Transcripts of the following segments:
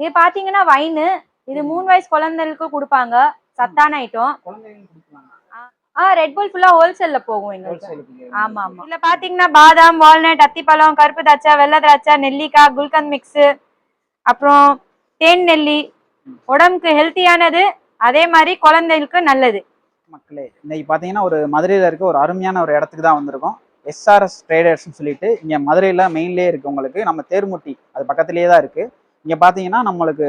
இது பாத்தீங்கன்னா வைனு இது மூணு வயசு குழந்தைகளுக்கு கொடுப்பாங்க. சத்தான ஐட்டம் ஆ ரெட் புல் ஃபுல்லா ஹோல்சேல்ல போகும் எங்களுக்கு. ஆமா ஆமா. இதுல பாத்தீங்கன்னா பாதாம் வால்நட் அத்திப்பழம் கருப்பு திராட்சை வெள்ளை திராட்சை நெல்லிக்காய் குல்கந்த் மிக்ஸ் அப்புறம் தேன் நெல்லி. உடம்புக்கு ஹெல்த்தியானது அதே மாதிரி குழந்தைகளுக்கு நல்லது. மக்களே இன்னைக்கு பார்த்தீங்கன்னா ஒரு மதுரையில் இருக்க ஒரு அருமையான ஒரு இடத்துக்கு தான் வந்திருக்கோம். எஸ்ஆர்எஸ் ட்ரேடர்ஸ்னு சொல்லிட்டு இங்கே மதுரையில் மெயின்லேயே இருக்குது உங்களுக்கு. நம்ம தேர்முட்டி அது பக்கத்துலேயே தான் இருக்குது இங்கே பார்த்தீங்கன்னா நம்மளுக்கு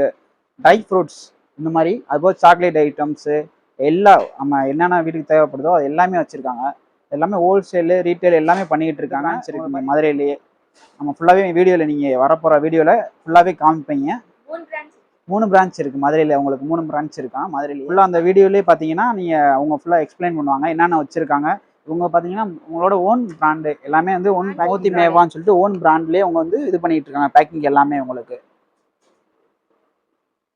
ட்ரை ஃப்ரூட்ஸ் இந்த மாதிரி அதுபோல் சாக்லேட் ஐட்டம்ஸு எல்லா நம்ம என்னென்ன வீட்டுக்கு தேவைப்படுதோ அது எல்லாமே வச்சுருக்காங்க. எல்லாமே ஹோல்சேலு ரீட்டைல் எல்லாமே பண்ணிக்கிட்டு இருக்காங்க. சரி இங்கே மதுரையிலேயே. நம்ம ஃபுல்லாகவே வீடியோவில் நீங்கள் வரப்போகிற வீடியோவில் ஃபுல்லாகவே காமிப்பீங்க. மூணு பிரான்ச் இருக்கு மதுரையில உங்களுக்கு மூணு பிரான்ச் இருக்கான் மதுரையில ஃபுல்லா அந்த வீடியோலயே பாத்தீங்கன்னா நீங்க அவங்க ஃபுல்லா எக்ஸ்பிளைன் பண்ணுவாங்க என்னென்ன வச்சிருக்காங்க. இவங்க பாத்தீங்கன்னா உங்களோட ஓன் பிராண்டு எல்லாமே வந்து ஓன் மோத்தி மேவான்னு சொல்லிட்டு ஓன் பிராண்ட்லயே அவங்க வந்து இது பண்ணிட்டு இருக்காங்க பேக்கிங் எல்லாமே உங்களுக்கு.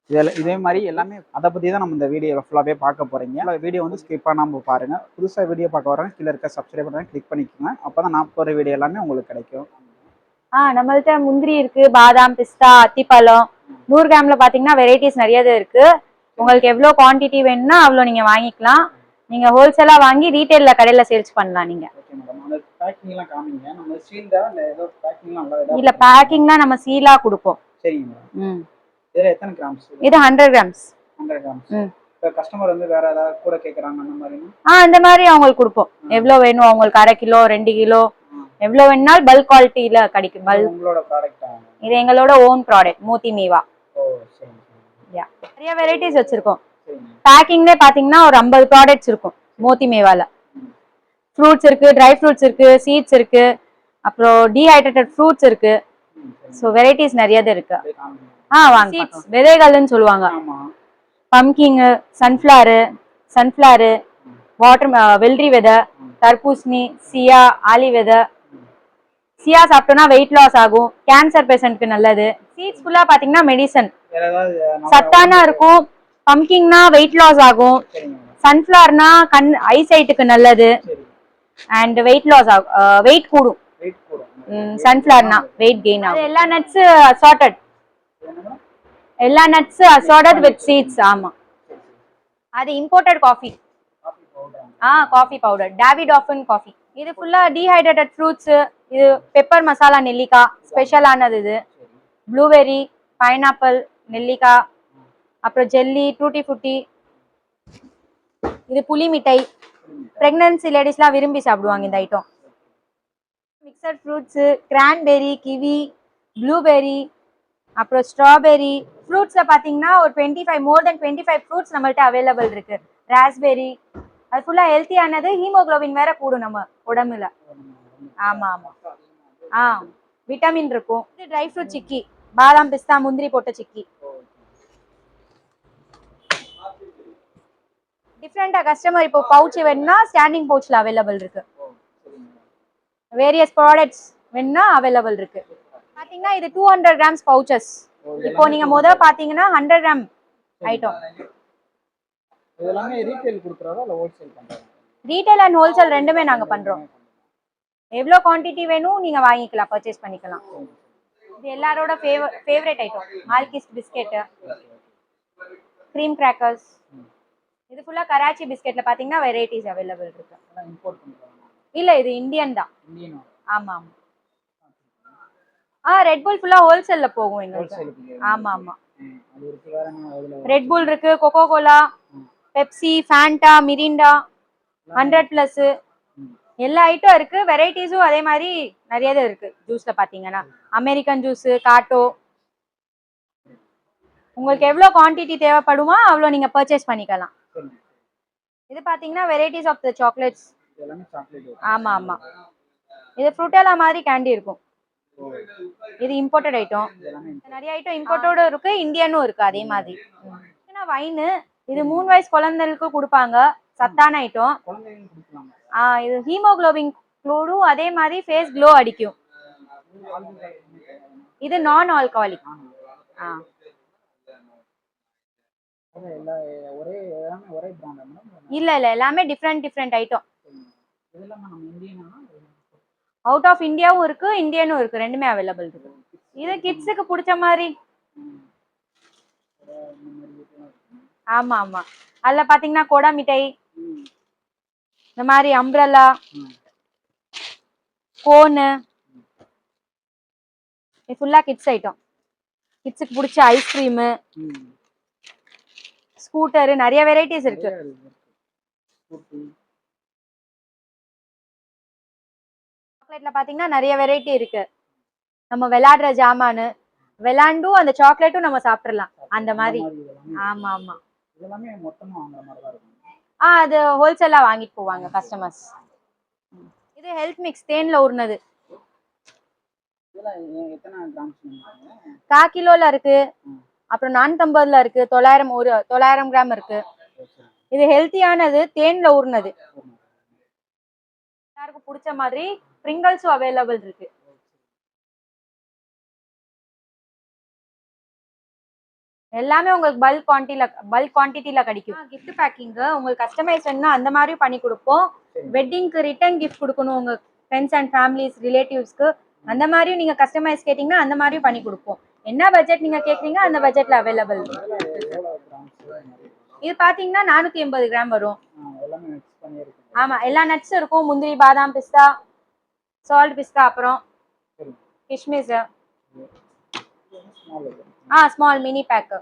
இதெல்லாம் இதே மாதிரி எல்லாமே அதை பத்தி தான் நம்ம இந்த வீடியோ ஃபுல்லாவே பார்க்க போறீங்க. வீடியோ வந்து ஸ்கிப் பண்ணாம பாருங்க. புதுசா வீடியோ பார்க்க வரவங்க கீழே இருக்க சப்ஸ்கிரைப் பண்ணுங்க கிளிக் பண்ணிக்கோங்க. அப்பதான் நான் போற வீடியோ எல்லாமே உங்களுக்கு கிடைக்கும். ஆ நம்மள்ட்ட முந்திரி இருக்கு பாதாம் பிஸ்தா அத்திப்பழம் நூறு கிராம்ல பாத்தீங்கன்னா வெரைட்டிஸ் நிறைய இருக்கு. உங்களுக்கு எவ்வளோ குவாண்டிட்டி வேணும்னா அவ்வளோ நீங்க வாங்கிக்கலாம். நீங்க ஹோல்சேலா வாங்கி ரீட்டைல்ல கடையில சேல்ஸ் பண்ணலாம் நீங்க. ஓகே மேடம் அந்த பேக்கிங் எல்லாம் காமிங்க. நம்ம சீல்டா இல்ல ஏதோ பேக்கிங் நல்லா இல்ல பேக்கிங்னா நம்ம சீலா கொடுப்போம். சரிங்க ம். இதுல எத்தனை கிராம்ஸ் இது hundred grams hundred grams customer வந்து வேற ஏதாவது கூட கேக்குறாங்க அந்த மாதிரினா? ஆ அந்த மாதிரி அவங்களுக்கு கொடுப்போம். எவ்வளோ வேணும்? அவங்களுக்கு அரை கிலோ ரெண்டு கிலோ? எவ்வளோ வேணுனாலும் பல்க் குவாலிட்டியில கிடைக்கும். பல்க் உங்களோட ப்ராடக்ட் இது எங்களோட ஓன் ப்ராடக்ட் மூத்தி மீவா. யா நிறைய வெரைட்டிஸ் வச்சிருக்கோம். சரிங்க பேக்கிங்லேயே பார்த்தீங்கன்னா ஒரு ஐம்பது ப்ராடக்ட்ஸ் இருக்கும் மோத்தி மேவால. ஃப்ரூட்ஸ் இருக்கு ட்ரை ஃப்ரூட்ஸ் இருக்கு சீட்ஸ் இருக்கு அப்புறம் டீஹைட்ரேட்டட் ஃப்ரூட்ஸ் இருக்கு. ஸோ வெரைட்டிஸ் நிறைய இருக்கு. ஆ வாங்க சீட்ஸ் விதைகள்னு சொல்லுவாங்க. பம்கிங்கு சன்ஃப்ளவரு சன்ஃப்ளவரு வாட்டர் வெள்ளரி விதை தர்பூசணி சியா ஆலி விதை. சியா சாப்பிட்டோம்னா வெயிட் லாஸ் ஆகும். கேன்சர் பேஷண்ட்க்கு நல்லது. சீட்ஸ் ஃபுல்லாக பார்த்தீங்கன்னா மெடிசன் சத்தானா இருக்கும். பம்கிங்னா வெயிட் லாஸ் ஆகும். சன்ஃப்ளவர்னா கண் ஐசைட்டுக்கு நல்லது. அண்ட் வெயிட் லாஸ் ஆகும் வெயிட் கூடும். சன்ஃப்ளவர்னா வெயிட் கெயின் ஆகும். எல்லா நட்ஸ் என்ன மேடம் எல்லா நட்ஸ் அசார்ட்டட் வித் சீட்ஸ் ஆமா. அது இம்போர்ட்டட் காஃபி ஆ coffee powder Davidoff coffee இது ஃபுல்லா டீஹைட்ரேட்டட் ஃப்ரூட்ஸ் இது பெப்பர் மசாலா நெல்லிக்காய் ஸ்பெஷலானது இது. ப்ளூபெர்ரி பைனாப்பிள் நெல்லிக்காய் அப்புறம் ஜெல்லி டூட்டி ஃபுட்டி இது புளி மிட்டாய். பிரெக்னன்சி லேடிஸ்லாம் விரும்பி சாப்பிடுவாங்க இந்த item mixed fruits cranberry kiwi blueberry அப்புறம் ஸ்ட்ராபெரி ஃப்ரூட்ஸில் பார்த்தீங்கன்னா ஒரு twenty five more than twenty five fruits நம்மள்ட்ட அவைலபிள் இருக்கு. ராஸ்பெரி அது ஃபுல்லாக ஹெல்த்தியானது ஹீமோகுளோபின் வேற கூடும் நம்ம உடம்புல. ஆமாம் ஆமாம் ஆ விட்டமின் இருக்கும். இது ட்ரை ஃப்ரூட் சிக்கி. பாதாம் பிஸ்தா முந்திரி போட்ட சிக்கி. டிஃப்ரெண்டாக கஸ்டமர் இப்போ பவுச் வேணும்னா ஸ்டாண்டிங் பவுச்சில் அவைலபிள் இருக்கு. வேரியஸ் ப்ராடக்ட்ஸ் வேணும்னா அவைலபிள் இருக்குது பாத்தீங்கன்னா இது டூ ஹண்ட்ரட் கிராம்ஸ் பவுச்சஸ் இப்போ நீங்க முத பாத்தீங்கன்னா hundred gram item retail and wholesale ரெண்டுமே நாங்க பண்றோம். எவ்வளோ குவாண்டிட்டி வேணும் நீங்க வாங்கிக்கலாம் பர்ச்சேஸ் பண்ணிக்கலாம். இது எல்லாரோட favour favourite item Malkist biscuit cream crackers இது ஃபுல்லா கராச்சி பிஸ்கெட்ல பாத்தீங்கன்னா வெரைட்டிஸ் அவைலபிள் இருக்கு. இல்ல இது இந்தியன் தான். இந்தியன் ஆமா ஆமா. ஆ ரெட் புல் ஃபுல்லா ஹோல்சேல்ல போகும் எங்களுக்கு ஆமா ஆமா ரெட் புல் இருக்கு Coca Cola Pepsi Fanta Mirinda hundred plus எல்லா ஐட்டம் இருக்கு வெரைட்டிஸும் அதே மாதிரி நிறைய இது இருக்கு ஜூஸ்ல பாத்தீங்கன்னா. அமெரிக்கன் ஜூஸ் காட்டோ உங்களுக்கு எவ்வளோ குவாண்டிட்டி தேவைப்படுமோ அவ்வளோ நீங்க பர்ச்சேஸ் பண்ணிக்கலாம். இது பாத்தீங்கன்னா வெரைட்டிஸ் ஆஃப் த சாக்லேட்ஸ் ஆமா ஆமா. இது ஃப்ரூட்டெல்லா மாதிரி கேண்டி இருக்கும். இது இம்போர்ட்டட் ஐட்டம் நிறைய ஐட்டம் இம்போர்ட்டோட இருக்கு இந்தியனும் இருக்கு அதே மாதிரி. வைனு இது மூணு வயசு குழந்தைகளுக்கு கொடுப்பாங்க சத்தான ஐட்டம் இது ஹீமோகுளோபின் க்ளோடும் அதே மாதிரி ஃபேஸ் க்ளோ அடிக்கும். இது நான் ஆல்கஹாலிக் ஆ இல்ல இல்ல எல்லாமே டிஃப்ரெண்ட் டிஃப்ரெண்ட் ஐட்டம் இதெல்லாம் நம்ம இந்தியனா? அவுட் ஆஃப் இந்தியாவும் இருக்கு இந்தியனும் இருக்கு. ரெண்டுமே அவைலபிள் இருக்கு. இது கிட்ஸுக்கு பிடிச்ச மாதிரி. ஆமா ஆமா. அதுல பாத்தீங்கன்னா கொடா மிட்டாய் இந்த மாதிரி அம்ப்ரல்லா கோனு இது ஃபுல்லா கிட்ஸ் ஐட்டம் கிட்ஸுக்கு பிடிச்ச ஐஸ்கிரீமு ஸ்கூட்டரு நிறைய வெரைட்டிஸ் இருக்கு. சாக்லேட்ல பாத்தீங்கன்னா நிறைய வெரைட்டி இருக்கு. நம்ம விளையாடுற ஜாமானு விளாண்டும் அந்த சாக்லேட்டும் நம்ம சாப்பிடலாம் அந்த மாதிரி. ஆமா ஆமா. ஆ அது ஹோல்சேலா வாங்கிட்டு போவாங்க கஸ்டமர்ஸ் இது ஹெல்த் மிக்ஸ் தேன்ல நினைக்கிறீங்க? கா கிலோல இருக்கு. அப்புறம் நானூத்தம்பதுல இருக்கு. தொள்ளாயிரம் ஒரு தொள்ளாயிரம் கிராம் இருக்கு. இது ஹெல்த்தியானது தேன்ல ஊறினது எல்லாருக்கும் பிடிச்ச மாதிரி பிரிங்கல்ஸும் அவைலபிள் இருக்கு. எல்லாமே உங்களுக்கு பல்க் குவான்டிட்டில பல்க் குவான்டிட்டில கிடைக்கும். gift பேக்கிங் உங்களுக்கு கஸ்டமைஸ் வேணும்னா அந்த மாதிரி பண்ணி கொடுப்போம். வெட்டிங்க்கு ரிட்டர்ன் gift கொடுக்கணும் உங்க ஃப்ரெண்ட்ஸ் அண்ட் ஃபேமிலிஸ் ரிலேட்டிவ்ஸ்க்கு அந்த மாதிரியும் நீங்க கஸ்டமைஸ் கேட்டிங்கன்னா அந்த மாதிரியும் பண்ணி கொடுப்போம். என்ன பட்ஜெட் நீங்க கேக்குறீங்க அந்த பட்ஜெட்ல அவைலபிள் இது பாத்தீங்கன்னா நானூத்தி எண்பது கிராம் வரும். ஆமா எல்லா நட்ஸும் இருக்கும். முந்திரி பாதாம் பிஸ்தா சால்ட் பிஸ்தா அப்புறம். கிஷ்மிஸ். ஆ ஸ்மால் மினி பேக்கு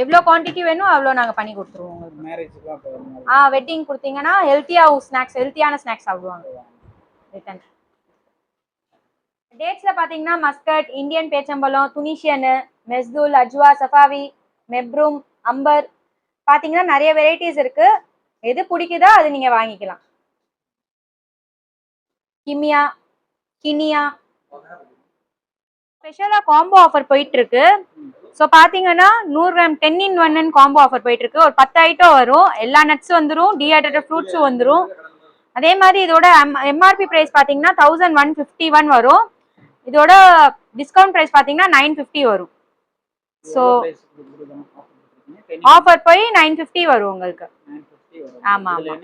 எவ்வளோ குவாண்டிட்டி வேணும் அவ்வளோ நாங்கள் பண்ணி கொடுத்துருவோம் உங்களுக்கு. ஆ வெட்டிங் கொடுத்தீங்கன்னா ஹெல்த்தியாகவும் ஸ்நாக்ஸ் ஹெல்த்தியான ஸ்நாக்ஸ் சாப்பிடுவாங்க. ரிட்டன் டேட்ஸில் பார்த்தீங்கன்னா மஸ்கட் இந்தியன் பேச்சம்பழம் துனிஷியனு மெஸ்தூல் அஜ்வா சஃபாவி மெப்ரூம் அம்பர் பார்த்தீங்கன்னா நிறைய வெரைட்டிஸ் இருக்கு. எது பிடிக்குதோ அது நீங்கள் வாங்கிக்கலாம். கிமியா கினியா ஸ்பெஷலாக காம்போ ஆஃபர் போயிட்டு இருக்கு ஸோ பார்த்தீங்கன்னா நூறு கிராம் டென் இன் ஒன்னு காம்போ ஆஃபர் போயிட்டு இருக்கு ஒரு பத்து ஐட்டம் வரும். எல்லா நட்ஸ் வந்துடும் டீஹைட்ரேட்டட் ஃப்ரூட்ஸும் வந்துடும் அதே மாதிரி இதோட எம்ஆர்பி ப்ரைஸ் பார்த்தீங்கன்னா தௌசண்ட் ஒன் ஃபிஃப்டி ஒன் வரும். இதோட டிஸ்கவுண்ட் ப்ரைஸ் பார்த்தீங்கன்னா நைன் ஃபிஃப்டி வரும். ஸோ எவ்வளவு price கொடுக்குறீங்க? offer கொடுக்குறீங்க? 10 ஆஃபர் போய் நைன் ஃபிஃப்டி வரும் உங்களுக்கு. 950 வரும். ஆமா, ஆமா.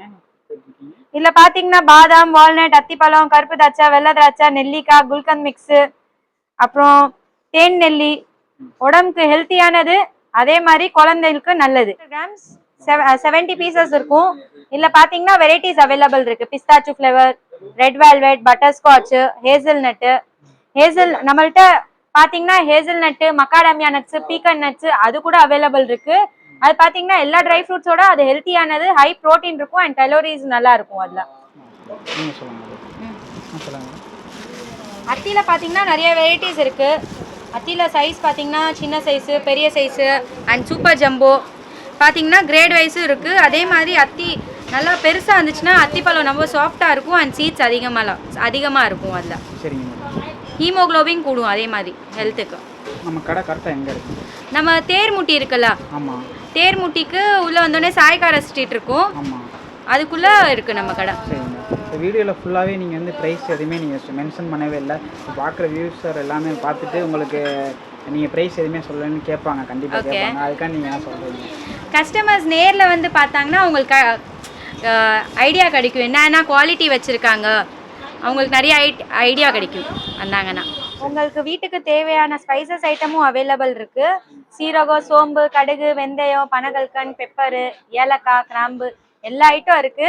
இதுல பாத்தீங்கன்னா பாதாம் வால்நட் அத்திப்பழம் கருப்பு திராட்சை வெள்ளை திராட்சை நெல்லிக்காய் குல்கந்த் மிக்ஸ் அப்புறம் தேன் நெல்லி. உடம்புக்கு ஹெல்த்தியானது அதே மாதிரி குழந்தைகளுக்கு நல்லது. கிராம்ஸ் செவன்டி பீசஸ் இருக்கும். இதுல பாத்தீங்கன்னா வெரைட்டிஸ் அவைலபிள் இருக்கு. Pistachio flavour red velvet butter scotch hazel nut hazel நம்மள்ட்ட பாத்தீங்கன்னா ஹேசல் நட்டு மக்காடாமியா நட்ஸ் பீக்கன் நட்ஸ் அது கூட அவைலபிள் இருக்கு. அது பாத்தீங்கன்னா எல்லா ட்ரை ஃப்ரூட்ஸோட அது ஹெல்த்தியானது ஹை ப்ரோட்டீன் இருக்கும் அண்ட் கலோரிஸ் நல்லா இருக்கும் அதுல. அத்தியில பாத்தீங்கன்னா நிறைய வெரைட்டிஸ் இருக்கு. அத்தியில சைஸ் பாத்தீங்கன்னா சின்ன சைஸு பெரிய சைஸு அண்ட் சூப்பர் ஜம்போ பாத்தீங்கன்னா கிரேட் வைஸும் இருக்கு. அதே மாதிரி அத்தி நல்லா பெருசா இருந்துச்சுன்னா அத்திப்பழம் ரொம்ப சாஃப்டா இருக்கும் அண்ட் சீட்ஸ் அதிகமாக அதிகமா இருக்கும் அதுல. ஹீமோகுளோபின் கூடும் அதே மாதிரி ஹெல்த்துக்கு நம்ம கடை கரெக்டாக எங்கே இருக்கு? நம்ம தேர்முட்டி இருக்குல்ல? ஆமாம் தேர்முட்டிக்கு உள்ள வந்தோடனே சாய்கார ஸ்ட்ரீட் இருக்கும். அதுக்குள்ள இருக்கு நம்ம கடை. இந்த வீடியோவில் ஃபுல்லாகவே நீங்கள் வந்து ப்ரைஸ் எதுவுமே நீங்கள் மென்ஷன் பண்ணவே இல்லை. பார்க்குற வியூஸர் எல்லாமே பார்த்துட்டு உங்களுக்கு நீங்கள் ப்ரைஸ் எதுவுமே சொல்லணும்னு கேட்பாங்க. கண்டிப்பாக. கேட்பாங்க. அதுக்காக நீங்கள் என்ன சொல்கிறீங்க கஸ்டமர்ஸ் நேரில் வந்து பார்த்தாங்கன்னா அவங்களுக்கு ஐடியா கிடைக்கும். என்னென்ன குவாலிட்டி வச்சுருக்காங்க. அவங்களுக்கு நிறைய ஐடியா கிடைக்கும். வந்தாங்கன்னா. உங்களுக்கு வீட்டுக்கு தேவையான ஸ்பைசஸ் ஐட்டமும் அவைலபிள் இருக்கு. சீரகம் சோம்பு கடுகு வெந்தயம் பனகல்கன் பெப்பரு ஏலக்காய் கிராம்பு எல்லா ஐட்டம் இருக்கு.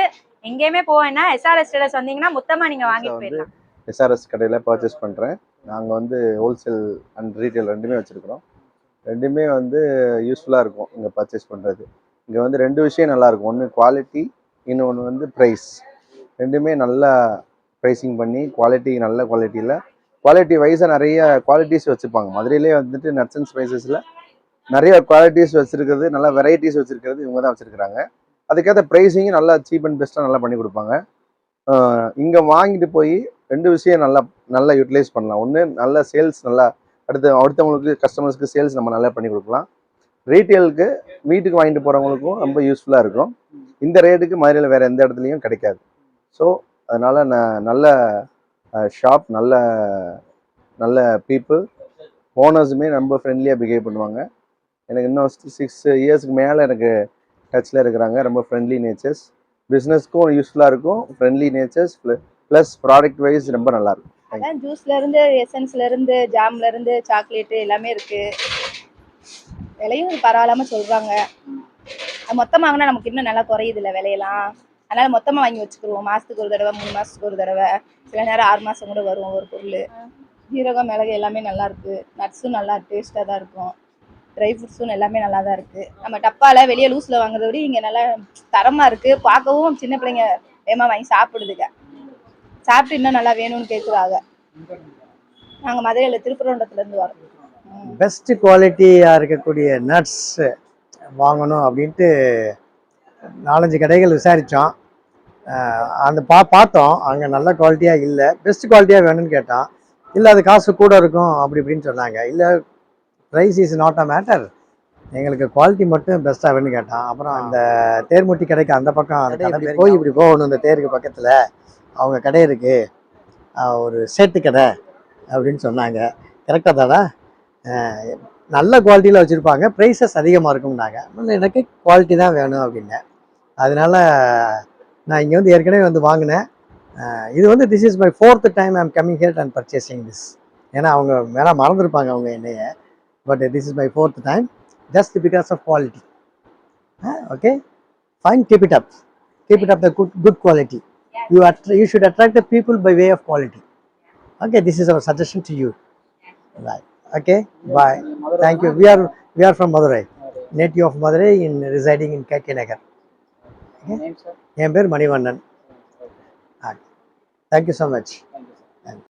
எங்கேயுமே போவேன்னா எஸ்ஆர்எஸ் டேலர்ஸ் வந்தீங்கன்னா மொத்தமாக நீங்கள் வாங்கிட்டு போயிடலாம். எஸ்ஆர்எஸ் கடையில் பர்ச்சேஸ் பண்ணுறேன் நாங்கள் வந்து ஹோல்சேல் அண்ட் ரீட்டைல் ரெண்டுமே வச்சுருக்குறோம். ரெண்டுமே வந்து யூஸ்ஃபுல்லாக இருக்கும் இங்கே பர்ச்சேஸ் பண்ணுறது இங்கே வந்து ரெண்டு விஷயம் நல்லாயிருக்கும் ஒன்று குவாலிட்டி இன்னொன்று வந்து ப்ரைஸ் ரெண்டுமே நல்லா ப்ரைஸிங் பண்ணி குவாலிட்டி நல்ல குவாலிட்டியில் குவாலிட்டி வைஸாக நிறைய குவாலிட்டிஸ் வச்சுருப்பாங்க மதுரையிலே வந்துட்டு நட்ஸ் அண்ட் ஸ்பைசஸில் நிறைய குவாலிட்டிஸ் வச்சுருக்கிறது நல்ல வெரைட்டிஸ் வச்சுருக்கிறது இவங்க தான் வச்சுருக்குறாங்க. அதுக்கேற்ற ப்ரைஸிங்கும் நல்லா சீப் அண்ட் பெஸ்ட்டாக நல்லா பண்ணி கொடுப்பாங்க. இங்கே வாங்கிட்டு போய் ரெண்டு விஷயம் நல்லா நல்லா யூட்டிலைஸ் பண்ணலாம். ஒன்று நல்ல சேல்ஸ் நல்லா அடுத்த அடுத்தவங்களுக்கு கஸ்டமர்ஸ்க்கு சேல்ஸ் நம்ம நல்லா பண்ணி கொடுக்கலாம். ரீட்டெயிலுக்கு வீட்டுக்கு வாங்கிட்டு போகிறவங்களுக்கும் ரொம்ப யூஸ்ஃபுல்லாக இருக்கும். இந்த ரேட்டுக்கு மதுரையில் வேறு எந்த இடத்துலையும் கிடைக்காது. ஸோ அதனால் நான் நல்ல ஷாப் நல்ல நல்ல பீப்புள் ஓனர்ஸுமே ரொம்ப ஃப்ரெண்ட்லியாக பிஹேவ் பண்ணுவாங்க. எனக்கு இன்னும் சிக்ஸ் இயர்ஸ்க்கு மேலே எனக்கு டச்சில் இருக்கிறாங்க. ரொம்ப ஃப்ரெண்ட்லி நேச்சர்ஸ் பிஸ்னஸ்க்கும் யூஸ்ஃபுல்லாக இருக்கும். Friendly Nature's plus product wise ரொம்ப நல்லாயிருக்கும் அதான் ஜூஸ்ல இருந்து ஜாம்லேருந்து இருந்து ஜாம்ல இருந்து சாக்லேட் எல்லாமே இருக்கு. விலையும் பரவாயில்லாம சொல்றாங்க. அது வாங்கினா நமக்கு இன்னும் நல்லா குறையுது இல்லை விலையெல்லாம். அதனால மொத்தமாக வாங்கி வச்சுக்கிடுவோம் மாதத்துக்கு ஒரு தடவை மூணு மாதத்துக்கு ஒரு தடவை. சில நேரம் ஆறு மாசம் கூட வரும் ஒரு பொருள். ஜீரகம் மிளகு எல்லாமே நல்லா இருக்கு. நட்ஸும் நல்லா டேஸ்டா தான் இருக்கும். ட்ரை ஃப்ரூட்ஸும் எல்லாமே நல்லா தான் இருக்கு. நம்ம டப்பால வெளியே லூஸ்ல வாங்குறத விட இங்க நல்லா தரமா இருக்கு. பார்க்கவும் சின்ன பிள்ளைங்க வேகமா வாங்கி சாப்பிடுதுங்க சாப்பிட்டு இன்னும் நல்லா வேணும்னு கேட்குறாங்க நாங்க மதுரையில திருப்பரங்குன்றத்துல இருந்து வரோம். ம். பெஸ்ட் குவாலிட்டியாக இருக்கக்கூடிய நட்ஸ் வாங்கணும் அப்படின்ட்டு நாலஞ்சு கடைகள் விசாரித்தோம் அந்த பா பார்த்தோம். அங்கே நல்ல குவாலிட்டியாக இல்லை. பெஸ்ட் குவாலிட்டியாக வேணும்னு கேட்டோம் இல்லை அது காசு கூட இருக்கும் அப்படி இப்படின்னு சொன்னாங்க. இல்லை price is not a matter எங்களுக்கு குவாலிட்டி மட்டும் பெஸ்ட்டாக வேணும்னு கேட்டான். அப்புறம் அந்த தேர்முட்டி கடைக்கு அந்த பக்கம் அந்த கடை போய் இப்படி போகணும் இந்த தேருக்கு பக்கத்தில். அவங்க கடை இருக்குது ஒரு சேட்டு கடை அப்படின்னு சொன்னாங்க. கரெக்டாக அஹ் நல்ல குவாலிட்டியில் வச்சுருப்பாங்க. ப்ரைஸஸ் அதிகமாக இருக்கும்னாங்க. எனக்கு குவாலிட்டி தான் வேணும் அப்படின்னேன். அதனால நான் இங்கே வந்து ஏற்கனவே வந்து வாங்கினேன். இது வந்து this is my fourth time I'm coming here and purchasing this ஏன்னா அவங்க மேலே மறந்துருப்பாங்க அவங்க என்னைய. But this is my fourth time just because of quality okay fine keep it up keep it up the good good quality you அட்ர you should attract the people by way of quality okay this is our suggestion to you. Right okay? Bye. Thank you. We are we are from madurai. Native of madurai in residing in kk nagar. Name sir என் பேர் Manivannan. Thank you so much